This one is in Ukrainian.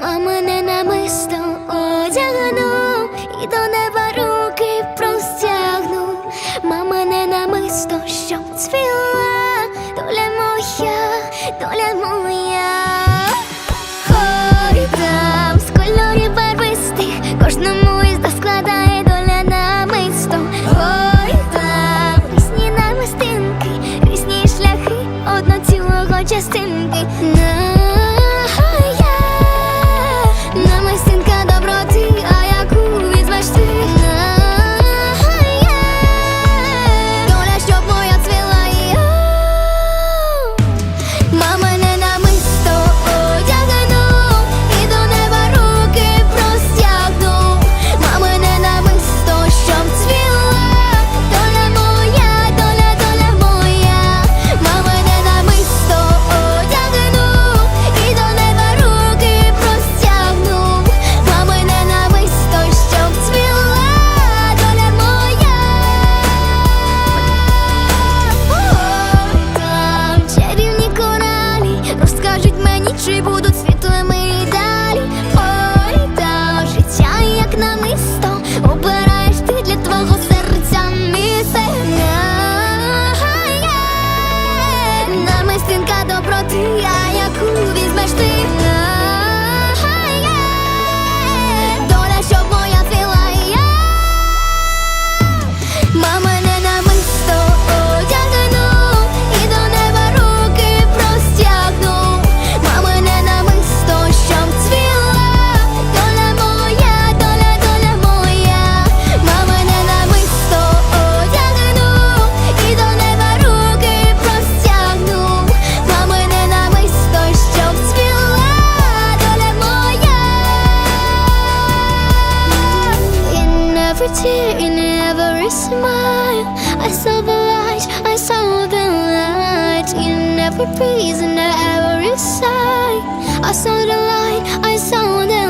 Мамине намисто одягну і до неба руки простягну. Мамине намисто, щоб цвіла, доля моя, доля моя. Ой, там з кольорів барвистих кожному із складає доля намисто. Ой, там різні намистинки, різні шляхи одно цілого частинки. На розкажуть мені, чи будуть світлими і далі. Ой, та життя як намисто, обираєш ти для твого серця місце. Намистинка доброти, а tear, in every smile, I saw the light, I saw the light. In every breeze, in every sigh, I saw the light, I saw the light.